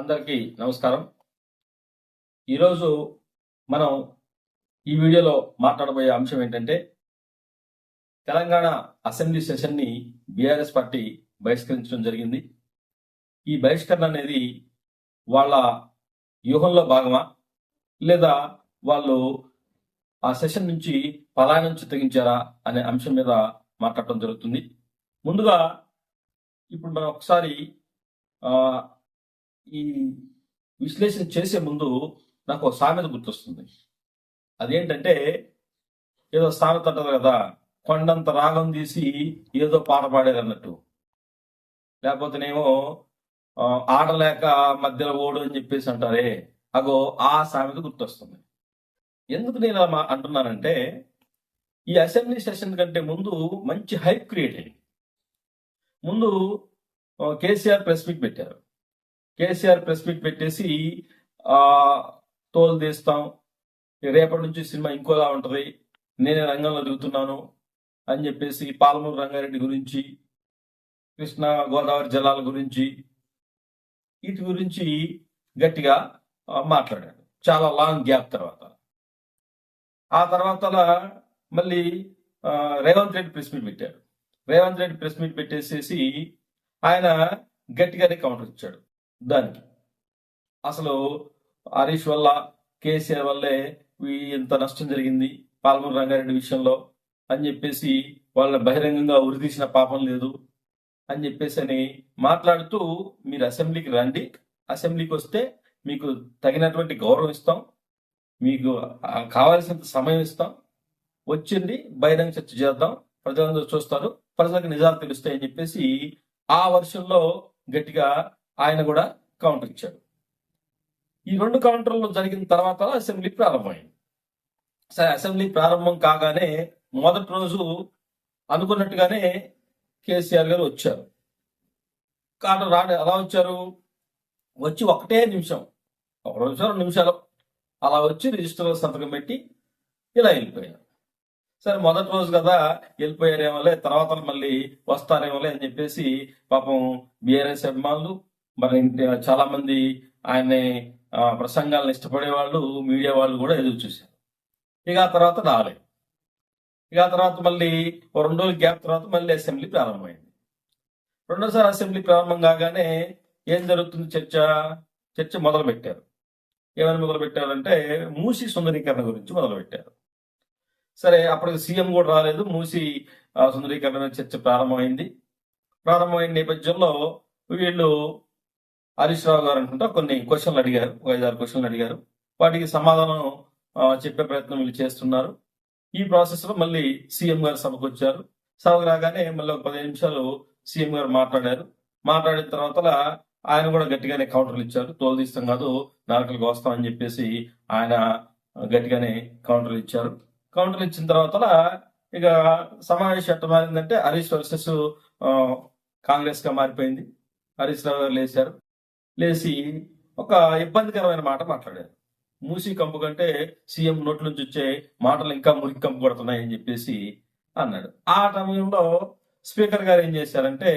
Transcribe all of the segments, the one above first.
అందరికీ నమస్కారం. ఈరోజు మనం ఈ వీడియోలో మాట్లాడబోయే అంశం ఏంటంటే తెలంగాణ అసెంబ్లీ సెషన్ని బీఆర్ఎస్ పార్టీ బహిష్కరించడం జరిగింది. ఈ బహిష్కరణ అనేది వాళ్ళ వ్యూహంలో భాగమా? లేదా వాళ్ళు ఆ సెషన్ నుంచి పలాయనం చిత్తగించారా అనే అంశం మీద మాట్లాడటం జరుగుతుంది. ముందుగా ఇప్పుడు మనం ఒకసారి ఈ విశ్లేషణ చేసే ముందు నాకు ఒక సామెత గుర్తొస్తుంది. అదేంటంటే ఏదో సామెత అంటారు కదా కొండంత రాగం తీసి ఏదో పాట పాడేది అన్నట్టు లేకపోతేనేమో ఆడలేక మధ్యలో ఓడు అని చెప్పేసి అంటారే అగో ఆ సామెత గుర్తొస్తుంది. ఎందుకు నేను అంటున్నానంటే ఈ అసెంబ్లీ సెషన్ కంటే ముందు మంచి హైప్ క్రియేట్ అయింది. ముందు కేసీఆర్ ప్రెస్ మీట్ పెట్టారు. కేసీఆర్ ప్రెస్ మీట్ పెట్టేసి ఆ తోలు తీస్తాం. రేపటి నుంచి సినిమా ఇంకోలా ఉంటది. నేనే రంగంలో దిగుతున్నాను అని చెప్పేసి పాలమూరు రంగారెడ్డి గురించి కృష్ణా గోదావరి జిల్లాల గురించి వీటి గురించి గట్టిగా మాట్లాడాడు చాలా లాంగ్ గ్యాప్ తర్వాత. ఆ తర్వాత మళ్ళీ రేవంత్ రెడ్డి ప్రెస్ మీట్ పెట్టారు. రేవంత్ రెడ్డి ప్రెస్ మీట్ పెట్టేసేసి ఆయన గట్టిగానే కౌంటర్ ఇచ్చాడు. దానికి. అసలు హరీష్ వల్ల కేసీఆర్ వల్లే ఇంత నష్టం జరిగింది పాలమూరు రంగారెడ్డి విషయంలో అని చెప్పేసి వాళ్ళని బహిరంగంగా ఉరితీసిన పాపం లేదు అని చెప్పేసి అని మాట్లాడుతూ మీరు అసెంబ్లీకి రండి. అసెంబ్లీకి వస్తే మీకు తగినటువంటి గౌరవం ఇస్తాం. మీకు కావాల్సినంత సమయం ఇస్తాం. వచ్చింది బహిరంగ చర్చ చేద్దాం. ప్రజలందరూ చూస్తారు. ప్రజలకు నిజాలు తెలుస్తాయని చెప్పేసి ఆ వర్షంలో గట్టిగా ఆయన కూడా కౌంటర్ ఇచ్చాడు. ఈ రెండు కౌంటర్లు జరిగిన తర్వాత అసెంబ్లీ ప్రారంభమైంది. సరే అసెంబ్లీ ప్రారంభం కాగానే మొదటి రోజు అనుకున్నట్టుగానే కేసీఆర్ గారు వచ్చారు. కాదు రాడు ఎలా వచ్చారు? వచ్చి ఒకటే నిమిషం ఒక నిమిషం రెండు నిమిషాలు అలా వచ్చి రిజిస్టర్లో సంతకం పెట్టి ఇలా వెళ్ళిపోయారు. సరే మొదటి రోజు కదా వెళ్ళిపోయారేమోలే తర్వాత మళ్ళీ వస్తారేమోలే అని చెప్పేసి పాపం బీఆర్ఎస్ అభిమానులు మరి ఇంటి- చాలా మంది ఆయన్ని ప్రసంగాలను ఇష్టపడే వాళ్ళు మీడియా వాళ్ళు కూడా ఎదురు చూశారు. ఇక ఆ తర్వాత రాలేదు. ఇక ఆ తర్వాత మళ్ళీ ఓ రెండు రోజుల గ్యాప్ తర్వాత మళ్ళీ అసెంబ్లీ ప్రారంభమైంది. రెండోసారి అసెంబ్లీ ప్రారంభం కాగానే ఏం జరుగుతుంది చర్చ? చర్చ మొదలు పెట్టారు ఏమైనా మొదలు పెట్టారంటే మూసి సుందరీకరణ గురించి మొదలు పెట్టారు సరే అప్పటికి సీఎం కూడా రాలేదు. మూసి సుందరీకరణ చర్చ ప్రారంభమైంది. ప్రారంభమైన నేపథ్యంలో వీళ్ళు హరీష్ రావు గారు అనుకుంటా కొన్ని క్వశ్చన్లు అడిగారు ఒక ఐదారు క్వశ్చన్లు అడిగారు. వాటికి సమాధానం చెప్పే ప్రయత్నం వీళ్ళు చేస్తున్నారు. ఈ ప్రాసెస్లో మళ్ళీ సీఎం గారు సభకు వచ్చారు. సభకు రాగానే మళ్ళీ ఒక పదిహేను నిమిషాలు సీఎం గారు మాట్లాడారు. మాట్లాడిన తర్వాత ఆయన కూడా గట్టిగానే కౌంటర్లు ఇచ్చారు. తోలు తీస్తాం కాదు నరకలకు వస్తాం అని చెప్పేసి ఆయన గట్టిగానే కౌంటర్లు ఇచ్చారు. కౌంటర్లు ఇచ్చిన తర్వాత ఇక సమావేశం ఎట్ట మారిందంటే హరీష్ వర్సెస్ కాంగ్రెస్గా మారిపోయింది. హరీష్ రావు గారు లేచారు. లేచి ఒక ఇబ్బందికరమైన మాట మాట్లాడారు. మూసి కంపు కంటే సీఎం నోట్ల నుంచి వచ్చే మాటలు ఇంకా మురికి కంపు కొడుతున్నాయి అని చెప్పేసి అన్నాడు. ఆ సమయంలో స్పీకర్ గారు ఏం చేశారంటే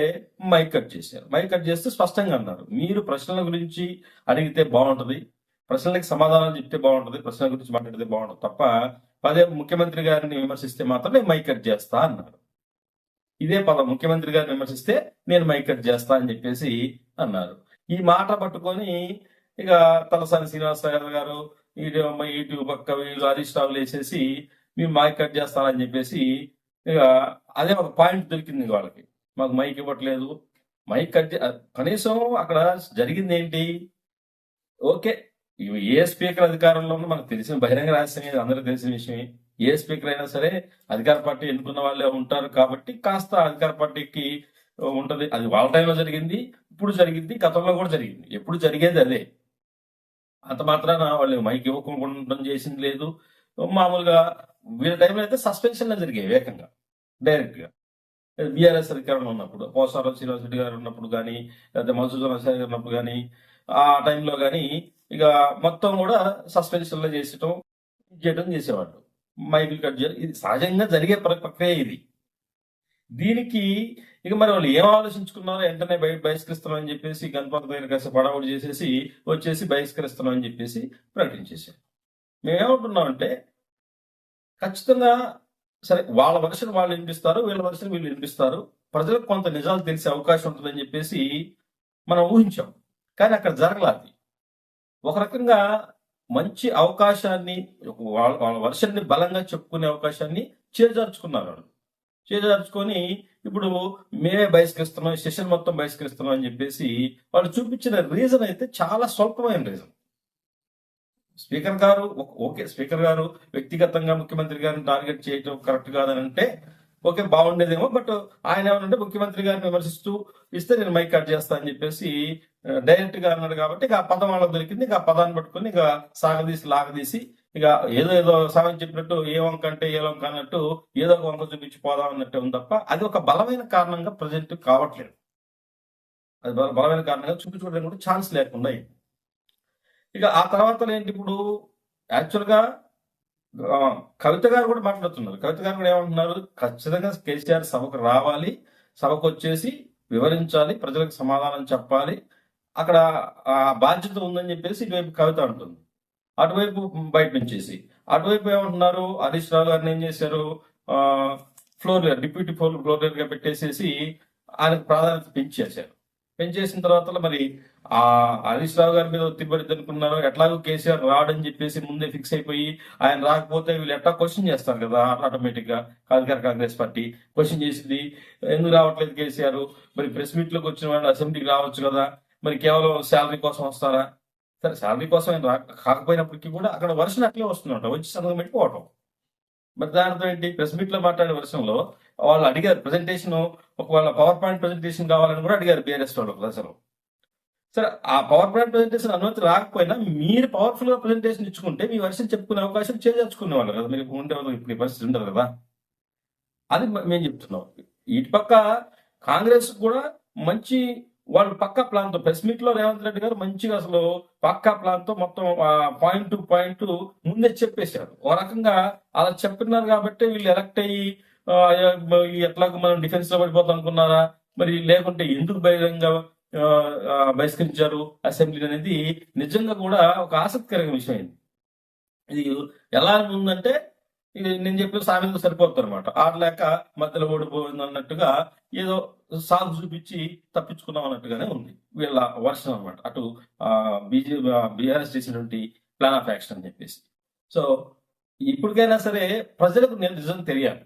మైక్ కట్ చేశారు. మైక్ కట్ చేస్తే స్పష్టంగా అన్నారు. మీరు ప్రశ్నల గురించి అడిగితే బాగుంటది ప్రశ్నలకు సమాధానాలు చెప్తే బాగుంటది ప్రశ్నల గురించి మాట్లాడితే బాగుంటుంది తప్ప పదే ముఖ్యమంత్రి గారిని విమర్శిస్తే మాత్రం నేను మైక్ కట్ చేస్తా అన్నారు. ఇదే పదం ముఖ్యమంత్రి గారిని విమర్శిస్తే నేను మైక్ కట్ చేస్తా అని చెప్పేసి అన్నారు. ఈ మాట పట్టుకొని ఇక తలసాని శ్రీనివాసరావు గారు ఇటు ఇటు పక్క వీళ్ళు హరీష్ రావులు వేసేసి మేము మైక్ కట్ చేస్తానని చెప్పేసి ఇక అదే ఒక పాయింట్ దొరికింది వాళ్ళకి. మాకు మైక్ ఇవ్వట్లేదు. మైక్ కట్ కనీసం అక్కడ జరిగింది ఏంటి? ఓకే ఏ స్పీకర్ అధికారంలో ఉన్న మనకు తెలిసిన బహిరంగ రహస్యం ఇది అందరికీ తెలిసిన విషయమే. ఏ స్పీకర్ అయినా సరే అధికార పార్టీ ఎన్నుకున్న వాళ్ళే ఉంటారు కాబట్టి కాస్త అధికార పార్టీకి ఉంటది. అది వాళ్ళ టైంలో జరిగింది ఇప్పుడు జరిగింది గతంలో కూడా జరిగింది. ఎప్పుడు జరిగేది అదే. అంత మాత్రాన వాళ్ళు మైక్ ఇవ్వకుండా చేసింది లేదు. మామూలుగా వీళ్ళ టైంలో అయితే సస్పెన్షన్లో జరిగాయి వేగంగా డైరెక్ట్గా బీఆర్ఎస్ అధికారంలో ఉన్నప్పుడు పోసారం శ్రీనివాస్ రెడ్డి గారు ఉన్నప్పుడు కానీ లేకపోతే మధుసూదన్ గారు ఉన్నప్పుడు కానీ ఆ టైంలో కానీ ఇక మొత్తం కూడా సస్పెన్షన్లో చేసటం చేయటం చేసేవాళ్ళు. మైకులు కట్ చేయడం ఇది సహజంగా జరిగే ప్ర- ప్రక్రియ ఇది. దీనికి ఇక మరి వాళ్ళు ఏం ఆలోచించుకున్నారో? వెంటనే బయట బహిష్కరిస్తున్నాం అని చెప్పేసి గణపతి దగ్గర కాస్త పడవడి చేసేసి వచ్చేసి బహిష్కరిస్తున్నాం అని చెప్పేసి ప్రకటించేసాం మేమేమంటున్నామంటే ఖచ్చితంగా సరే వాళ్ళ వర్షన్ వాళ్ళు వినిపిస్తారు వీళ్ళ వర్షన్ వీళ్ళు వినిపిస్తారు. ప్రజలకు కొంత నిజాలు తెలిసే అవకాశం ఉంటుందని చెప్పేసి మనం ఊహించాం. కానీ అక్కడ జరగలేదు ఒక రకంగా మంచి అవకాశాన్ని వాళ్ళ వాళ్ళ వర్షన్ని బలంగా చెప్పుకునే అవకాశాన్ని చేజార్చుకున్నారు వాళ్ళు. చేజార్చుకొని ఇప్పుడు మేమే బహిష్కరిస్తున్నాం సెషన్ మొత్తం బహిష్కరిస్తున్నాం అని చెప్పేసి వాళ్ళు చూపించిన రీజన్ అయితే చాలా స్వల్పమైన రీజన్ స్పీకర్ గారు ఓకే స్పీకర్ గారు వ్యక్తిగతంగా ముఖ్యమంత్రి గారిని టార్గెట్ చేయటం కరెక్ట్ కాదని అంటే ఓకే బాగుండేదేమో బట్ ఆయన ఏమనంటే ముఖ్యమంత్రి గారిని విమర్శిస్తూ ఇస్తే నేను మైక్ కట్ చేస్తా అని చెప్పేసి డైరెక్ట్గా అన్నాడు కాబట్టి ఇక ఆ పదం వాళ్ళకి దొరికింది ఇక ఆ పదాన్ని పట్టుకొని ఇక సాగదీసి లాగదీసి ఇక ఏదో ఏదో సాగని చెప్పినట్టు ఏ వంక అంటే ఏ వంక అన్నట్టు ఏదో ఒక వంక చూపించి పోదాం అన్నట్టు ఉంది తప్ప అది ఒక బలమైన కారణంగా ప్రజెంట్ కావట్లేదు. అది బల- బలమైన కారణంగా చూపించుకోవడానికి కూడా ఛాన్స్ లేకుండా ఇక ఆ తర్వాత ఏంటి ఇప్పుడు? యాక్చువల్గా కవిత గారు కూడా మాట్లాడుతున్నారు. కవిత గారు కూడా ఏమంటున్నారు? ఖచ్చితంగా కేసీఆర్ సభకు రావాలి సభకు వచ్చేసి వివరించాలి ప్రజలకు సమాధానం చెప్పాలి. అక్కడ ఆ బాధ్యత ఉందని చెప్పేసి ఇటువైపు కవిత అంటుంది. అటువైపు బయట నుంచేసి అటువైపు ఏమంటున్నారు? హరీష్ రావు గారిని ఏం చేశారు? ఆ, ఫ్లోర్ డిప్యూటీ ఫ్లోర్ ఫ్లోర్గా పెట్టేసేసి ఆయనకు ప్రాధాన్యత పెంచేశారు. పెంచేసిన తర్వాత మరి ఆ హరీష్ రావు గారి మీద ఒత్తిడి అనుకున్నారు. ఎట్లాగో కేసీఆర్ రాడని చెప్పేసి ముందే ఫిక్స్ అయిపోయి ఆయన రాకపోతే వీళ్ళు ఎట్లా క్వశ్చన్ చేస్తారు కదా? ఆటోమేటిక్గా అధికార కాంగ్రెస్ పార్టీ క్వశ్చన్ చేసింది. ఎందుకు రావట్లేదు కేసీఆర్? మరి ప్రెస్ మీట్లోకి వచ్చిన వాళ్ళు అసెంబ్లీకి రావచ్చు కదా? మరి కేవలం శాలరీ కోసం వస్తారా? సరే శాలరీ కోసం ఆయన కాకపోయినప్పటికీ కూడా అక్కడ వర్షన్ అట్లే వస్తుందంట. వచ్చి సంతకం పెట్టుకోవటం. మరి దానితో ఏంటి? ప్రెస్ మీట్లో మాట్లాడే వర్షంలో వాళ్ళు అడిగారు. ప్రెజెంటేషన్ ఒకవేళ పవర్ పాయింట్ ప్రెజెంటేషన్ కావాలని కూడా అడిగారు బీఆర్ఎస్ వాళ్ళు ప్రజలు. సరే ఆ పవర్ పాయింట్ ప్రెజెంటేషన్ అనుమతి రాకపోయినా మీరు పవర్ఫుల్గా ప్రెజెంటేషన్ ఇచ్చుకుంటే మీ వర్షం చెప్పుకునే అవకాశం చేజార్చుకునే వాళ్ళు కదా. మీరు ఉండే వాళ్ళు ఇప్పుడు పరిస్థితి ఉండదు కదా. అది మేము చెప్తున్నాం. ఇటు పక్క కాంగ్రెస్ కూడా మంచి వాళ్ళు పక్క ప్లాన్తో ప్రెస్ మీట్లో రేవంత్ రెడ్డి గారు మంచిగా అసలు పక్కా ప్లాన్తో మొత్తం పాయింట్ టు పాయింట్ ముందే చెప్పేశారు. ఓ రకంగా అలా చెప్పినారు కాబట్టి వీళ్ళు ఎలక్ట్ అయ్యి ఎట్లాగ ఎట్లాగో మనం డిఫెన్స్లో పడిపోతాం అనుకున్నారా? మరి లేకుంటే ఎందుకు బహిరంగ బహిష్కరించారు అసెంబ్లీ అనేది నిజంగా కూడా ఒక ఆసక్తికరమైన విషయం ఇది. ఇది ఎలా ఉందంటే నేను చెప్పిన సామెతలు సరిపోతుంది అనమాట ఆడలేక మధ్యలో ఓడిపోయింది అన్నట్టుగా ఏదో సాగు చూపించి తప్పించుకున్నాం అన్నట్టుగానే ఉంది. వీళ్ళ వర్షం అనమాట అటు బీజేపీ బీఆర్ఎస్ చేసినటువంటి ప్లాన్ ఆఫ్ యాక్షన్ అని చెప్పేసి. సో ఇప్పటికైనా సరే ప్రజలకు నేను నిజం తెలియాలి.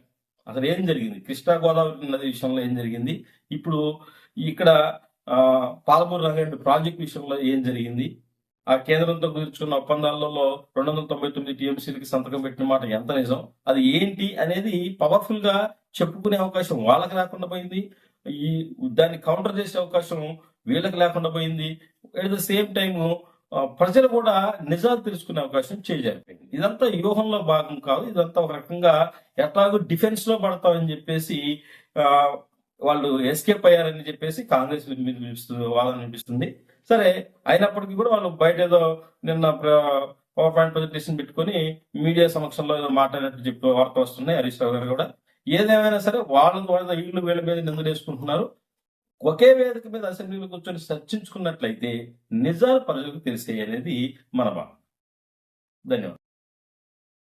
అసలు ఏం జరిగింది? కృష్ణా గోదావరి నది విషయంలో ఏం జరిగింది? ఇప్పుడు ఇక్కడ ఆ, పాలమూరు రంగారెడ్డి ప్రాజెక్ట్ విషయంలో ఏం జరిగింది? ఆ కేంద్రంతో కుదుర్చుకున్న ఒప్పందాలలో రెండు వందల తొంభై తొమ్మిది టీఎంసీలకి సంతకం పెట్టిన మాట ఎంత నిజం? అది ఏంటి అనేది పవర్ఫుల్గా చెప్పుకునే అవకాశం వాళ్ళకి లేకుండా పోయింది. ఈ దాన్ని కౌంటర్ చేసే అవకాశం వీళ్ళకి లేకుండా పోయింది. ఎట్ ద సేమ్ టైము ప్రజలు కూడా నిజాలు తెలుసుకునే అవకాశం చేజారిపోయింది ఇదంతా వ్యూహంలో భాగం కాదు. ఇదంతా ఒక రకంగా ఎట్లాగో డిఫెన్స్లో పడతామని చెప్పేసి వాళ్ళు ఎస్కేప్ అయ్యారని చెప్పేసి కాంగ్రెస్ విని- వినిపిస్తుంది వాళ్ళని వినిపిస్తుంది. సరే అయినప్పటికీ కూడా వాళ్ళు బయట ఏదో నిన్న పవర్ పాయింట్ ప్రజెంటేషన్ పెట్టుకొని మీడియా సమక్షంలో ఏదో మాట్లాడినట్టు చెప్పి వార్త వస్తున్నాయి హరీష్ రావు గారు కూడా. ఏదేమైనా సరే వాళ్ళ వాళ్ళ ఇళ్ళు వీళ్ళ మీద నిందలేసుకుంటున్నారు ఒకే వేదిక మీద అసెంబ్లీలో కూర్చొని చర్చించుకున్నట్లయితే నిజాలు ప్రజలకు తెలిసే అనేది మన భావం ధన్యవాదాలు.